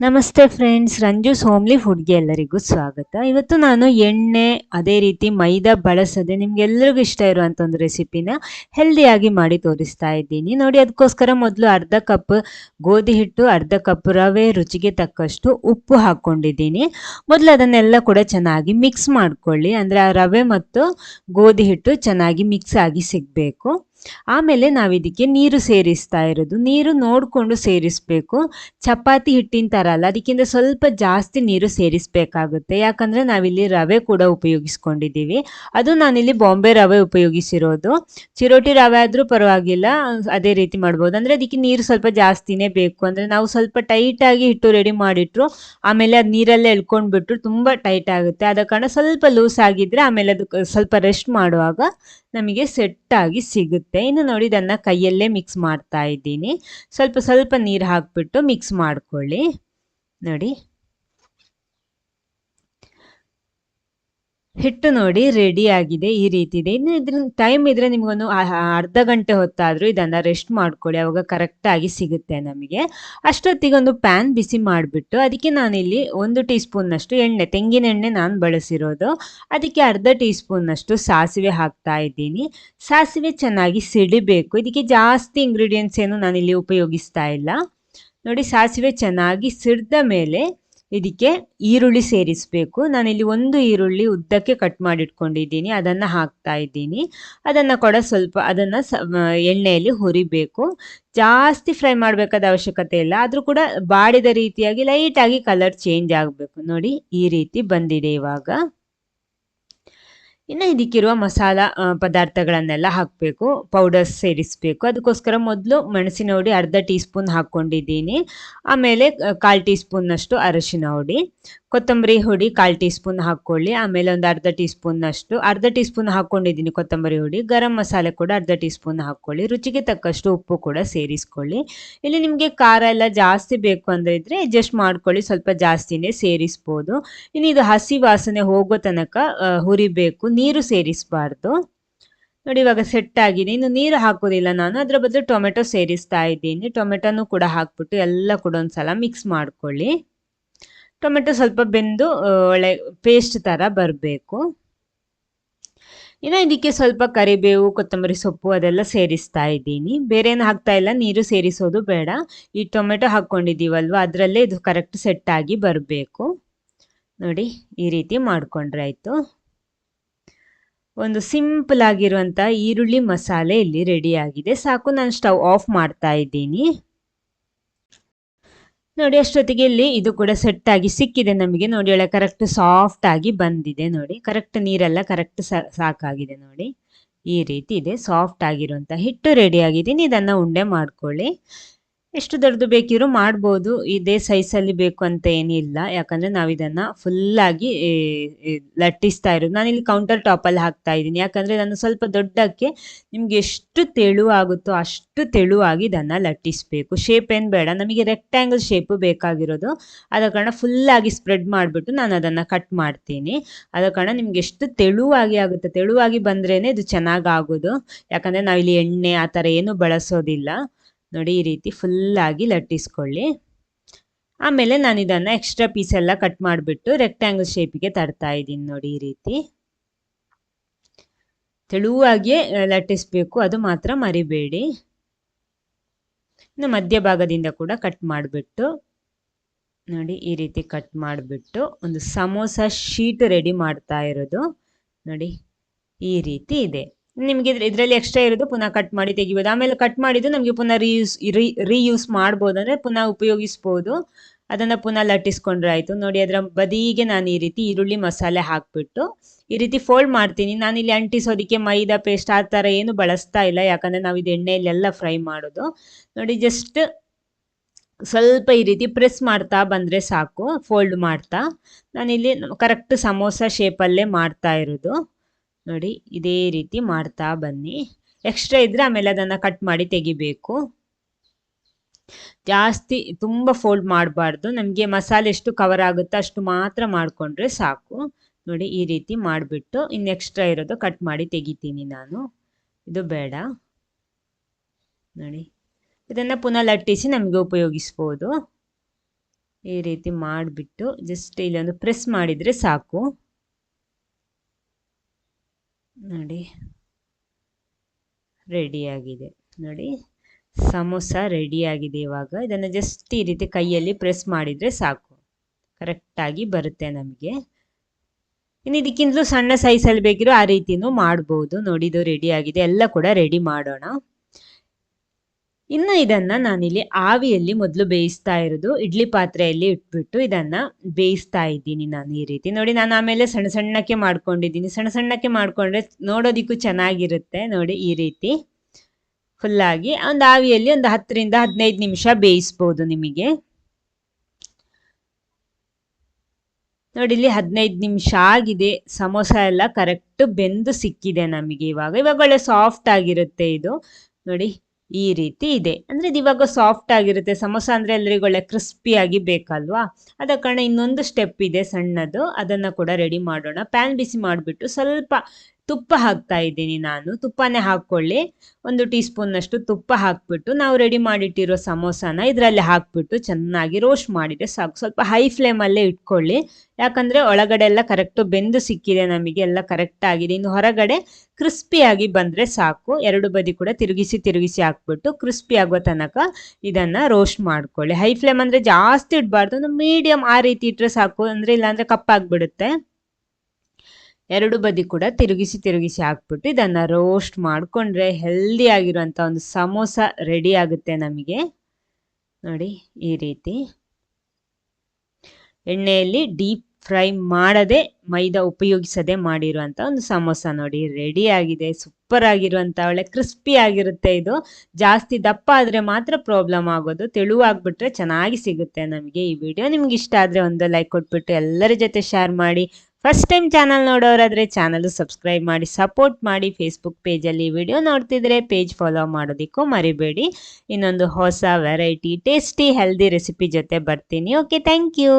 ನಮಸ್ತೆ friends Ranju homely ಫುಡ್ಗೆ ಎಲ್ಲರಿಗೂ ಸ್ವಾಗತ. ಇವತ್ತು ನಾನು ಎಣ್ಣೆ, ಅದೇ ರೀತಿ ಮೈದಾ ಬಳಸದೆ ನಿಮ್ಗೆಲ್ಲರಿಗೂ ಇಷ್ಟ ಇರುವಂಥ ಒಂದು ರೆಸಿಪಿನ ಹೆಲ್ದಿಯಾಗಿ ಮಾಡಿ ತೋರಿಸ್ತಾ ಇದ್ದೀನಿ. ನೋಡಿ, ಅದಕ್ಕೋಸ್ಕರ ಮೊದಲು ಅರ್ಧ ಕಪ್ ಗೋಧಿ ಹಿಟ್ಟು, ಅರ್ಧ ಕಪ್ ರವೆ, ರುಚಿಗೆ ತಕ್ಕಷ್ಟು ಉಪ್ಪು ಹಾಕ್ಕೊಂಡಿದ್ದೀನಿ. ಮೊದಲು ಅದನ್ನೆಲ್ಲ ಕೂಡ ಚೆನ್ನಾಗಿ ಮಿಕ್ಸ್ ಮಾಡ್ಕೊಳ್ಳಿ. ಅಂದರೆ ಆ ರವೆ ಮತ್ತು ಗೋಧಿ ಹಿಟ್ಟು ಚೆನ್ನಾಗಿ ಮಿಕ್ಸ್ ಆಗಿ ಸಿಗಬೇಕು. ಆಮೇಲೆ ನಾವಿದಕ್ಕೆ ನೀರು ಸೇರಿಸ್ತಾ ಇರೋದು. ನೀರು ನೋಡಿಕೊಂಡು ಸೇರಿಸಬೇಕು. ಚಪಾತಿ ಹಿಟ್ಟಿನ ಥರ ಅಲ್ಲ, ಅದಕ್ಕಿಂತ ಸ್ವಲ್ಪ ಜಾಸ್ತಿ ನೀರು ಸೇರಿಸಬೇಕಾಗುತ್ತೆ. ಯಾಕಂದರೆ ನಾವಿಲ್ಲಿ ರವೆ ಕೂಡ ಉಪಯೋಗಿಸ್ಕೊಂಡಿದ್ದೀವಿ. ಅದು ನಾನಿಲ್ಲಿ ಬಾಂಬೆ ರವೆ ಉಪಯೋಗಿಸಿರೋದು. ಚಿರೋಟಿ ರವೆ ಆದರೂ ಪರವಾಗಿಲ್ಲ, ಅದೇ ರೀತಿ ಮಾಡ್ಬೋದು. ಅಂದರೆ ಅದಕ್ಕೆ ನೀರು ಸ್ವಲ್ಪ ಜಾಸ್ತಿನೇ ಬೇಕು. ಅಂದರೆ ನಾವು ಸ್ವಲ್ಪ ಟೈಟಾಗಿ ಹಿಟ್ಟು ರೆಡಿ ಮಾಡಿಟ್ರು, ಆಮೇಲೆ ಅದು ನೀರಲ್ಲೇ ಎಳ್ಕೊಂಡ್ಬಿಟ್ರು, ತುಂಬ ಟೈಟ್ ಆಗುತ್ತೆ. ಆದ ಕಾರಣ ಸ್ವಲ್ಪ ಲೂಸ್ ಆಗಿದ್ದರೆ ಆಮೇಲೆ ಅದು ಸ್ವಲ್ಪ ರೆಸ್ಟ್ ಮಾಡುವಾಗ ನಮಗೆ ಸೆಟ್ ಆಗಿ ಸಿಗುತ್ತೆ. ಇನ್ನು ನೋಡಿ ಇದನ್ನು ಕೈಯಲ್ಲೇ ಮಿಕ್ಸ್ ಮಾಡ್ತಾ ಇದ್ದೀನಿ. ಸ್ವಲ್ಪ ಸ್ವಲ್ಪ ನೀರು ಹಾಕಿಬಿಟ್ಟು ಮಿಕ್ಸ್ ಮಾಡ್ಕೊಳ್ಳಿ. ನೋಡಿ. ಹಿಟ್ಟು ನೋಡಿ ರೆಡಿ ಆಗಿದೆ, ಈ ರೀತಿ ಇದೆ. ಇನ್ನು ಇದ್ರ ಟೈಮ್ ಇದ್ರೆ ನಿಮ್ಗೊಂದು ಅರ್ಧ ಗಂಟೆ ಹೊತ್ತಾದರೂ ಇದನ್ನು ರೆಸ್ಟ್ ಮಾಡ್ಕೊಳ್ಳಿ, ಅವಾಗ ಕರೆಕ್ಟಾಗಿ ಸಿಗುತ್ತೆ ನಮಗೆ. ಅಷ್ಟೊತ್ತಿಗೆ ಒಂದು ಪ್ಯಾನ್ ಬಿಸಿ ಮಾಡಿಬಿಟ್ಟು, ಅದಕ್ಕೆ ನಾನಿಲ್ಲಿ ಒಂದು ಟೀ ಸ್ಪೂನ್ನಷ್ಟು ಎಣ್ಣೆ, ತೆಂಗಿನ ಎಣ್ಣೆ ನಾನು ಬಳಸಿರೋದು. ಅದಕ್ಕೆ ಅರ್ಧ ಟೀ ಸ್ಪೂನ್ನಷ್ಟು ಸಾಸಿವೆ ಹಾಕ್ತಾ ಇದ್ದೀನಿ. ಸಾಸಿವೆ ಚೆನ್ನಾಗಿ ಸಿಡಿಬೇಕು. ಇದಕ್ಕೆ ಜಾಸ್ತಿ ಇಂಗ್ರೀಡಿಯೆಂಟ್ಸ್ ಏನು ನಾನಿಲ್ಲಿ ಉಪಯೋಗಿಸ್ತಾ ಇಲ್ಲ. ನೋಡಿ, ಸಾಸಿವೆ ಚೆನ್ನಾಗಿ ಸಿಡ್ದ ಮೇಲೆ ಇದಕ್ಕೆ ಈರುಳ್ಳಿ ಸೇರಿಸಬೇಕು. ನಾನಿಲ್ಲಿ ಒಂದು ಈರುಳ್ಳಿ ಉದ್ದಕ್ಕೆ ಕಟ್ ಮಾಡಿಟ್ಕೊಂಡಿದ್ದೀನಿ. ಅದನ್ನು ಹಾಕ್ತಾ ಇದ್ದೀನಿ. ಅದನ್ನು ಕೂಡ ಸ್ವಲ್ಪ ಅದನ್ನು ಸ ಎಣ್ಣೆಯಲ್ಲಿ ಹುರಿಬೇಕು. ಜಾಸ್ತಿ ಫ್ರೈ ಮಾಡಬೇಕಾದ ಅವಶ್ಯಕತೆ ಇಲ್ಲ. ಆದರೂ ಕೂಡ ಬಾಡಿದ ರೀತಿಯಾಗಿ ಲೈಟಾಗಿ ಕಲರ್ ಚೇಂಜ್ ಆಗಬೇಕು. ನೋಡಿ, ಈ ರೀತಿ ಬಂದಿದೆ ಇವಾಗ. ಇನ್ನು ಇದಕ್ಕಿರುವ ಮಸಾಲ ಪದಾರ್ಥಗಳನ್ನೆಲ್ಲ ಹಾಕಬೇಕು ಪೌಡರ್ಸ್ ಸೇರಿಸಬೇಕು. ಅದಕ್ಕೋಸ್ಕರ ಮೊದಲು ಮೆಣಸಿನ ಹುಡಿ ಅರ್ಧ ಟೀ ಸ್ಪೂನ್ ಹಾಕ್ಕೊಂಡಿದ್ದೀನಿ. ಆಮೇಲೆ ಕಾಲು ಟೀ ಸ್ಪೂನ್ನಷ್ಟು ಅರಶಿನ ಹುಡಿ. ಕೊತ್ತಂಬರಿ ಹುಡಿ ಕಾಲು ಟೀ ಸ್ಪೂನ್ ಹಾಕ್ಕೊಳ್ಳಿ. ಆಮೇಲೆ ಒಂದು ಅರ್ಧ ಟೀ ಸ್ಪೂನ್ನಷ್ಟು ಅರ್ಧ ಟೀ ಸ್ಪೂನ್ ಹಾಕ್ಕೊಂಡಿದ್ದೀನಿ ಕೊತ್ತಂಬರಿ ಹುಡಿ. ಗರಂ ಮಸಾಲೆ ಕೂಡ ಅರ್ಧ ಟೀ ಸ್ಪೂನ್ ಹಾಕ್ಕೊಳ್ಳಿ. ರುಚಿಗೆ ತಕ್ಕಷ್ಟು ಉಪ್ಪು ಕೂಡ ಸೇರಿಸ್ಕೊಳ್ಳಿ. ಇಲ್ಲಿ ನಿಮಗೆ ಖಾರ ಎಲ್ಲ ಜಾಸ್ತಿ ಬೇಕು ಅಂದರೆ ಇದ್ದರೆ ಅಡ್ಜಸ್ಟ್ ಮಾಡ್ಕೊಳ್ಳಿ. ಸ್ವಲ್ಪ ಜಾಸ್ತಿನೇ ಸೇರಿಸ್ಬೋದು. ಇನ್ನು ಇದು ಹಸಿ ವಾಸನೆ ಹೋಗೋ ತನಕ ಹುರಿಬೇಕು. ನೀರು ಸೇರಿಸಬಾರ್ದು. ನೋಡಿ ಇವಾಗ ಸೆಟ್ ಆಗಿದೆ. ಇನ್ನು ನೀರು ಹಾಕೋದಿಲ್ಲ ನಾನು. ಅದರ ಬದಲು ಟೊಮೆಟೊ ಸೇರಿಸ್ತಾ ಇದ್ದೀನಿ. ಟೊಮೆಟೊನು ಕೂಡ ಹಾಕ್ಬಿಟ್ಟು ಎಲ್ಲ ಕೂಡ ಒಂದ್ಸಲ ಮಿಕ್ಸ್ ಮಾಡ್ಕೊಳ್ಳಿ. ಟೊಮೆಟೊ ಸ್ವಲ್ಪ ಬೆಂದು ಒಳ್ಳೆ ಪೇಸ್ಟ್ ಥರ ಬರಬೇಕು. ಇನ್ನು ಇದಕ್ಕೆ ಸ್ವಲ್ಪ ಕರಿಬೇವು, ಕೊತ್ತಂಬರಿ ಸೊಪ್ಪು ಅದೆಲ್ಲ ಸೇರಿಸ್ತಾ ಇದ್ದೀನಿ. ಬೇರೆ ಏನು ಹಾಕ್ತಾ ಇಲ್ಲ, ನೀರು ಸೇರಿಸೋದು ಬೇಡ. ಈ ಟೊಮೆಟೊ ಹಾಕ್ಕೊಂಡಿದ್ದೀವಲ್ವ, ಅದರಲ್ಲೇ ಇದು ಕರೆಕ್ಟ್ ಸೆಟ್ ಆಗಿ ಬರಬೇಕು. ನೋಡಿ, ಈ ರೀತಿ ಮಾಡಿಕೊಂಡ್ರೆ ಆಯಿತು. ಒಂದು ಸಿಂಪಲ್ ಆಗಿರುವಂಥ ಈರುಳ್ಳಿ ಮಸಾಲೆ ಇಲ್ಲಿ ರೆಡಿ ಆಗಿದೆ. ಸಾಕು, ನಾನು ಸ್ಟವ್ ಆಫ್ ಮಾಡ್ತಾ ಇದ್ದೀನಿ. ನೋಡಿ, ಅಷ್ಟೊತ್ತಿಗೆ ಇಲ್ಲಿ ಇದು ಕೂಡ ಸೆಟ್ ಆಗಿ ಸಿಕ್ಕಿದೆ ನಮಗೆ. ನೋಡಿ, ಒಳ್ಳೆ ಕರೆಕ್ಟ್ ಸಾಫ್ಟ್ ಆಗಿ ಬಂದಿದೆ ನೋಡಿ. ಕರೆಕ್ಟ್ ನೀರೆಲ್ಲ ಕರೆಕ್ಟ್ ಸಾಕಾಗಿದೆ ನೋಡಿ. ಈ ರೀತಿ ಇದೆ. ಸಾಫ್ಟ್ ಆಗಿರುವಂತ ಹಿಟ್ಟು ರೆಡಿ ಆಗಿದ್ದೀನಿ ಇದನ್ನ ಉಂಡೆ ಮಾಡ್ಕೊಳ್ಳಿ. ಎಷ್ಟು ದೊಡ್ಡದು ಬೇಕಿರೋ ಮಾಡ್ಬೋದು. ಇದೇ ಸೈಜಲ್ಲಿ ಬೇಕು ಅಂತ ಏನಿಲ್ಲ. ಯಾಕಂದರೆ ನಾವು ಇದನ್ನು ಫುಲ್ಲಾಗಿ ಲಟ್ಟಿಸ್ತಾ ಇರೋದು. ನಾನು ಇಲ್ಲಿ ಕೌಂಟರ್ ಟಾಪಲ್ಲಿ ಹಾಕ್ತಾ ಇದ್ದೀನಿ. ಯಾಕಂದರೆ ನಾನು ಸ್ವಲ್ಪ ದೊಡ್ಡಕ್ಕೆ ನಿಮ್ಗೆ ಎಷ್ಟು ತೆಳುವಾಗುತ್ತೋ ಅಷ್ಟು ತೆಳುವಾಗಿ ಇದನ್ನು ಲಟ್ಟಿಸಬೇಕು. ಶೇಪ್ ಏನು ಬೇಡ. ನಮಗೆ ರೆಕ್ಟ್ಯಾಂಗಲ್ ಶೇಪು ಬೇಕಾಗಿರೋದು. ಆದ ಕಾರಣ ಫುಲ್ಲಾಗಿ ಸ್ಪ್ರೆಡ್ ಮಾಡಿಬಿಟ್ಟು ನಾನು ಅದನ್ನು ಕಟ್ ಮಾಡ್ತೀನಿ. ಆದ ಕಾರಣ ನಿಮ್ಗೆ ಎಷ್ಟು ತೆಳುವಾಗಿ ಆಗುತ್ತೆ. ತೆಳುವಾಗಿ ಬಂದ್ರೇ ಇದು ಚೆನ್ನಾಗಿ ಆಗೋದು. ಯಾಕಂದರೆ ನಾವಿಲ್ಲಿ ಎಣ್ಣೆ ಆ ಥರ ಏನು ಬಳಸೋದಿಲ್ಲ. ನೋಡಿ ಈ ರೀತಿ ಫುಲ್ಲಾಗಿ ಲಟ್ಟಿಸ್ಕೊಳ್ಳಿ. ಆಮೇಲೆ ನಾನು ಇದನ್ನು ಎಕ್ಸ್ಟ್ರಾ ಪೀಸ್ ಎಲ್ಲ ಕಟ್ ಮಾಡಿಬಿಟ್ಟು ರೆಕ್ಟ್ಯಾಂಗಲ್ ಶೇಪಿಗೆ ತರ್ತಾ ಇದ್ದೀನಿ ನೋಡಿ ಈ ರೀತಿ. ತೆಳುವಾಗಿಯೇ ಲಟ್ಟಿಸ್ಬೇಕು, ಅದು ಮಾತ್ರ ಮರಿಬೇಡಿ. ಇನ್ನು ಮಧ್ಯಭಾಗದಿಂದ ಕೂಡ ಕಟ್ ಮಾಡಿಬಿಟ್ಟು ನೋಡಿ ಈ ರೀತಿ ಕಟ್ ಮಾಡಿಬಿಟ್ಟು ಒಂದು ಸಮೋಸ ಶೀಟ್ ರೆಡಿ ಮಾಡ್ತಾ ಇರೋದು. ನೋಡಿ ಈ ರೀತಿ ಇದೆ. ನಿಮಗೆ ಇದರಲ್ಲಿ ಎಕ್ಸ್ಟ್ರಾ ಇರೋದು ಪುನಃ ಕಟ್ ಮಾಡಿ ತೆಗಿಬೋದು. ಆಮೇಲೆ ಕಟ್ ಮಾಡಿದ್ದು ನಮಗೆ ಪುನಃ ರೀಯೂಸ್ ರೀ ರೀಯೂಸ್ ಮಾಡ್ಬೋದು ಅಂದರೆ ಪುನಃ ಉಪಯೋಗಿಸ್ಬೋದು. ಅದನ್ನು ಪುನಃ ಲಟ್ಟಿಸ್ಕೊಂಡ್ರೆ ಆಯಿತು. ನೋಡಿ ಅದರ ಬದಿಗೆ ನಾನು ಈ ರೀತಿ ಈರುಳ್ಳಿ ಮಸಾಲೆ ಹಾಕಿಬಿಟ್ಟು ಈ ರೀತಿ ಫೋಲ್ಡ್ ಮಾಡ್ತೀನಿ. ನಾನಿಲ್ಲಿ ಅಂಟಿಸೋದಕ್ಕೆ ಮೈದಾ ಪೇಸ್ಟ್ ಆ ಥರ ಏನು ಬಳಸ್ತಾ ಇಲ್ಲ. ಯಾಕಂದರೆ ನಾವು ಇದು ಎಣ್ಣೆಯಲ್ಲೆಲ್ಲ ಫ್ರೈ ಮಾಡೋದು. ನೋಡಿ ಜಸ್ಟ್ ಸ್ವಲ್ಪ ಈ ರೀತಿ ಪ್ರೆಸ್ ಮಾಡ್ತಾ ಬಂದರೆ ಸಾಕು. ಫೋಲ್ಡ್ ಮಾಡ್ತಾ. ನಾನಿಲ್ಲಿ ಕರೆಕ್ಟ್ ಸಮೋಸ ಶೇಪಲ್ಲೇ ಮಾಡ್ತಾ ಇರೋದು. ನೋಡಿ, ಇದೇ ರೀತಿ ಮಾಡ್ತಾ ಬನ್ನಿ. ಎಕ್ಸ್ಟ್ರಾ ಇದ್ರೆ ಆಮೇಲೆ ಅದನ್ನು ಕಟ್ ಮಾಡಿ ತೆಗಿಬೇಕು. ಜಾಸ್ತಿ ತುಂಬ ಫೋಲ್ಡ್ ಮಾಡಬಾರ್ದು. ನಮಗೆ ಮಸಾಲೆ ಎಷ್ಟು ಕವರ್ ಆಗುತ್ತೋ ಅಷ್ಟು ಮಾತ್ರ ಮಾಡಿಕೊಂಡ್ರೆ ಸಾಕು. ನೋಡಿ, ಈ ರೀತಿ ಮಾಡಿಬಿಟ್ಟು ಇನ್ನು ಎಕ್ಸ್ಟ್ರಾ ಇರೋದು ಕಟ್ ಮಾಡಿ ತೆಗಿತೀನಿ ನಾನು. ಇದು ಬೇಡ. ನೋಡಿ, ಇದನ್ನು ಪುನಃ ಲಟ್ಟಿಸಿ ನಮಗೆ ಉಪಯೋಗಿಸ್ಬೋದು. ಈ ರೀತಿ ಮಾಡಿಬಿಟ್ಟು ಜಸ್ಟ್ ಇಲ್ಲೊಂದು ಪ್ರೆಸ್ ಮಾಡಿದರೆ ಸಾಕು. ನೋಡಿ. ರೆಡಿಯಾಗಿದೆ ನೋಡಿ. ಸಮೋಸ ರೆಡಿಯಾಗಿದೆ ಇವಾಗ. ಇದನ್ನು ಜಸ್ಟ್ ಈ ರೀತಿ ಕೈಯಲ್ಲಿ ಪ್ರೆಸ್ ಮಾಡಿದರೆ ಸಾಕು. ಕರೆಕ್ಟಾಗಿ ಬರುತ್ತೆ ನಮಗೆ. ಇನ್ನು ಇದಕ್ಕಿಂತಲೂ ಸಣ್ಣ ಸೈಜಲ್ಲಿ ಬೇಕಿರೋ ಆ ರೀತಿನೂ ಮಾಡ್ಬೋದು. ನೋಡಿ, ಇದು ರೆಡಿಯಾಗಿದೆ ಎಲ್ಲ ಕೂಡ ರೆಡಿ ಮಾಡೋಣ. ಇನ್ನು ಇದನ್ನ ನಾನಿಲ್ಲಿ ಆವಿಯಲ್ಲಿ ಮೊದಲು ಬೇಯಿಸ್ತಾ ಇರೋದು, ಇಡ್ಲಿ ಪಾತ್ರೆಯಲ್ಲಿ ಇಟ್ಬಿಟ್ಟು ಇದನ್ನ ಬೇಯಿಸ್ತಾ ಇದ್ದೀನಿ ನಾನು ಈ ರೀತಿ. ನೋಡಿ, ನಾನು ಆಮೇಲೆ ಸಣ್ಣ ಸಣ್ಣಕ್ಕೆ ಮಾಡ್ಕೊಂಡಿದ್ದೀನಿ. ಸಣ್ಣ ಸಣ್ಣಕ್ಕೆ ಮಾಡ್ಕೊಂಡ್ರೆ ನೋಡೋದಿಕ್ಕೂ ಚೆನ್ನಾಗಿರುತ್ತೆ ನೋಡಿ ಈ ರೀತಿ. ಫುಲ್ಲಾಗಿ ಒಂದು ಆವಿಯಲ್ಲಿ ಒಂದು ಹತ್ತರಿಂದ ಹದಿನೈದು ನಿಮಿಷ ಬೇಯಿಸ್ಬೋದು ನಿಮಗೆ. ನೋಡಿ, ಇಲ್ಲಿ ಹದಿನೈದು ನಿಮಿಷ ಆಗಿದೆ. ಸಮೋಸ ಎಲ್ಲ ಕರೆಕ್ಟ್ ಬೆಂದು ಸಿಕ್ಕಿದೆ ನಮಗೆ ಇವಾಗ. ಇವಾಗ ಒಳ್ಳೆ ಸಾಫ್ಟ್ ಆಗಿರುತ್ತೆ ಇದು. ನೋಡಿ ಈ ರೀತಿ ಇದೆ. ಅಂದ್ರೆ ಇದು ಇವಾಗ ಸಾಫ್ಟ್ ಆಗಿರುತ್ತೆ. ಸಮೋಸ ಅಂದ್ರೆ ಎಲ್ಲರಿಗೂ ಒಳ್ಳೆ ಕ್ರಿಸ್ಪಿಯಾಗಿ ಬೇಕಲ್ವಾ? ಅದ ಕಾರಣ ಇನ್ನೊಂದು ಸ್ಟೆಪ್ ಇದೆ ಸಣ್ಣದು. ಅದನ್ನ ಕೂಡ ರೆಡಿ ಮಾಡೋಣ. ಪ್ಯಾನ್ ಬಿಸಿ ಮಾಡಿಬಿಟ್ಟು ಸ್ವಲ್ಪ ತುಪ್ಪ ಹಾಕ್ತಾ ಇದ್ದೀನಿ ನಾನು. ತುಪ್ಪನೇ ಹಾಕ್ಕೊಳ್ಳಿ. ಒಂದು ಟೀ ಸ್ಪೂನ್ನಷ್ಟು ತುಪ್ಪ ಹಾಕ್ಬಿಟ್ಟು ನಾವು ರೆಡಿ ಮಾಡಿಟ್ಟಿರೋ ಸಮೋಸಾನ ಇದರಲ್ಲಿ ಹಾಕ್ಬಿಟ್ಟು ಚೆನ್ನಾಗಿ ರೋಸ್ಟ್ ಮಾಡಿದರೆ ಸಾಕು. ಸ್ವಲ್ಪ ಹೈ ಫ್ಲೇಮಲ್ಲೇ ಇಟ್ಕೊಳ್ಳಿ. ಯಾಕಂದರೆ ಒಳಗಡೆ ಎಲ್ಲ ಕರೆಕ್ಟು ಬೆಂದು ಸಿಕ್ಕಿದೆ ನಮಗೆ, ಎಲ್ಲ ಕರೆಕ್ಟ್ ಆಗಿದೆ. ಇನ್ನು ಹೊರಗಡೆ ಕ್ರಿಸ್ಪಿಯಾಗಿ ಬಂದರೆ ಸಾಕು. ಎರಡು ಬದಿ ಕೂಡ ತಿರುಗಿಸಿ ತಿರುಗಿಸಿ ಹಾಕ್ಬಿಟ್ಟು ಕ್ರಿಸ್ಪಿ ಆಗೋ ತನಕ ಇದನ್ನು ರೋಸ್ಟ್ ಮಾಡ್ಕೊಳ್ಳಿ. ಹೈ ಫ್ಲೇಮ್ ಅಂದರೆ ಜಾಸ್ತಿ ಇಡಬಾರ್ದು. ಒಂದು ಮೀಡಿಯಮ್ ಆ ರೀತಿ ಇಟ್ಟರೆ ಸಾಕು. ಅಂದರೆ ಇಲ್ಲಾಂದರೆ ಕಪ್ಪಾಗ್ಬಿಡುತ್ತೆ. ಎರಡು ಬದಿ ಕೂಡ ತಿರುಗಿಸಿ ತಿರುಗಿಸಿ ಹಾಕ್ಬಿಟ್ಟು ಇದನ್ನು ರೋಸ್ಟ್ ಮಾಡಿಕೊಂಡ್ರೆ ಹೆಲ್ದಿ ಆಗಿರುವಂಥ ಒಂದು ಸಮೋಸ ರೆಡಿ ಆಗುತ್ತೆ ನಮಗೆ. ನೋಡಿ, ಈ ರೀತಿ. ಎಣ್ಣೆಯಲ್ಲಿ ಡೀಪ್ ಫ್ರೈ ಮಾಡದೆ, ಮೈದಾ ಉಪಯೋಗಿಸದೆ ಮಾಡಿರುವಂಥ ಒಂದು ಸಮೋಸ ನೋಡಿ ರೆಡಿ ಆಗಿದೆ ಸೂಪರ್ ಆಗಿರುವಂಥ ಒಳ್ಳೆ ಕ್ರಿಸ್ಪಿ ಆಗಿರುತ್ತೆ ಇದು. ಜಾಸ್ತಿ ದಪ್ಪ ಆದರೆ ಮಾತ್ರ ಪ್ರಾಬ್ಲಮ್ ಆಗೋದು. ತೆಳುವಾಗ್ಬಿಟ್ರೆ ಚೆನ್ನಾಗಿ ಸಿಗುತ್ತೆ ನಮಗೆ ಈ ವಿಡಿಯೋ ನಿಮ್ಗೆ ಇಷ್ಟ ಆದರೆ ಒಂದು ಲೈಕ್ ಕೊಟ್ಬಿಟ್ಟು ಎಲ್ಲರ ಜೊತೆ ಶೇರ್ ಮಾಡಿ. ಫಸ್ಟ್ ಟೈಮ್ ಚಾನಲ್ ನೋಡೋರಾದರೆ ಚಾನಲ್ ಸಬ್ಸ್ಕ್ರೈಬ್ ಮಾಡಿ ಸಪೋರ್ಟ್ ಮಾಡಿ ಫೇಸ್ಬುಕ್ ಪೇಜಲ್ಲಿ ವಿಡಿಯೋ ನೋಡ್ತಿದ್ರೆ ಪೇಜ್ ಫಾಲೋ ಮಾಡೋದಕ್ಕೂ ಮರಿಬೇಡಿ. ಇನ್ನೊಂದು ಹೊಸ ವೆರೈಟಿ ಟೇಸ್ಟಿ ಹೆಲ್ದಿ ರೆಸಿಪಿ ಜೊತೆ ಬರ್ತೀನಿ. Okay thank you